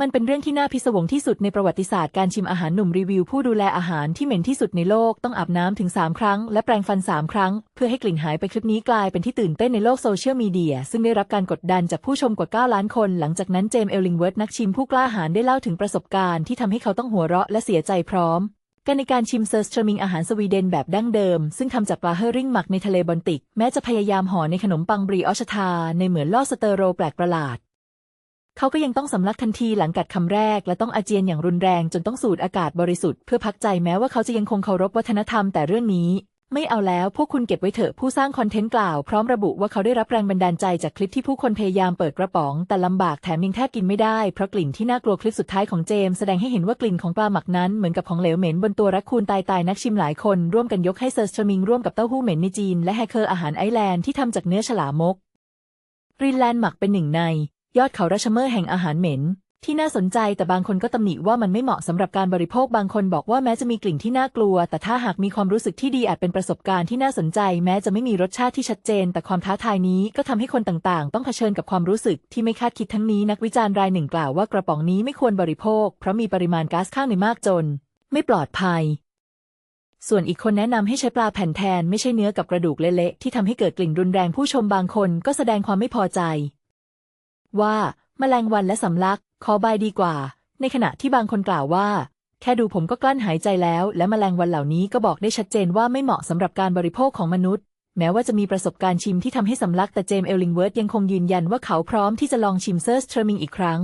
มันเป็นเรื่องที่น่าพิศวงที่สุดในประวัติศาสตร์การชิมอาหารหนุ่มรีวิว ผู้ดูแลอาหารที่เหม็นที่สุดในโลกต้องอาบน้ำถึง 3 ครั้ง และแปรงฟัน 3 ครั้ง เพื่อให้กลิ่นหายไปคลิปนี้กลายเป็นที่ตื่นเต้นในโลกโซเชียลมีเดีย ซึ่งได้รับการกดดันจากผู้ชมกว่า 9 ล้านคน หลังจากนั้นเจมส์เอลลิงเวิร์ธนักชิมผู้กล้าหาญได้เล่าถึงประสบการณ์ที่ทำให้เขาต้องหัวเราะและเสียใจพร้อมกันในการชิมเซอร์สเตรมิงอาหารสวีเดนแบบดั้งเดิม ซึ่งทำจากปลาเฮอริ่งหมักในทะเลบอลติก แม้จะพยายามห่อในขนมปังบรีออชทา ในเหมือนล่อสเตอโรแปลกประหลาด เขาก็ยังต้องสำลักทันทีหลังกัดคำแรก และต้องอาเจียนอย่างรุนแรงจนต้องสูดอากาศบริสุทธิ์เพื่อพักใจแม้ว่าเขาจะยังคงเคารพวัฒนธรรมแต่เรื่องนี้ ไม่เอาแล้วพวกคุณเก็บไว้เถอะผู้สร้างคอนเทนต์กล่าวพร้อมระบุว่าเขาได้รับแรงบันดาลใจจากคลิปที่ผู้คนพยายามเปิดกระป๋อง แต่ลำบากแถมยังแทบกินไม่ได้เพราะกลิ่นที่น่ากลัวคลิปสุดท้ายของเจมส์แสดงให้เห็นว่ากลิ่นของปลาหมักนั้นเหมือนกับของเหลวเหม็นบนตัวรักคูนตายตายนักชิมหลายคนร่วมกันยกให้เซอร์สเตรมิงร่วมกับเต้าหู้เหม็นในจีนและแฮกเกอร์อาหารไอแลนด์ที่ทำจากเนื้อฉลามกกรีนแลนด์หมักเป็นหนึ่งใน ยอดเขาราชเมอร์แห่งอาหารเหม็น ที่น่าสนใจแต่บางคนก็ตำหนิว่ามันไม่เหมาะสำหรับการบริโภคบางคนบอกว่าแม้จะมีกลิ่นที่น่ากลัว แต่ถ้าหากมีความรู้สึกที่ดีอาจเป็นประสบการณ์ที่น่าสนใจ แม้จะไม่มีรสชาติที่ชัดเจน แต่ความท้าทายนี้ก็ทำให้คนต่างๆ ต้องเผชิญกับความรู้สึกที่ไม่คาดคิดทั้งนี้นักวิจารณ์รายหนึ่งกล่าวว่ากระป๋องนี้ไม่ควรบริโภค เพราะมีปริมาณก๊าซข้างในมากจน ไม่ปลอดภัยส่วนอีกคนแนะนำให้ใช้ปลาแผ่นแทนไม่ใช่เนื้อกับกระดูกเละๆที่ทำให้เกิดกลิ่นรุนแรงผู้ชมบางคนก็แสดงความไม่พอใจ ว่าแมลงวันและสำลักขอบายดีกว่า ในขณะที่บางคนกล่าวว่า แค่ดูผมก็กลั้นหายใจแล้ว และแมลงวันเหล่านี้ก็บอกได้ชัดเจนว่าไม่เหมาะสำหรับการบริโภคของมนุษย์ แม้ว่าจะมีประสบการณ์ชิมที่ทำให้สำลักแต่เจมส์เอลลิงเวิร์ดยังคงยืนยันว่าเขาพร้อมที่จะลองชิมเซอร์สเทอร์มิงอีกครั้ง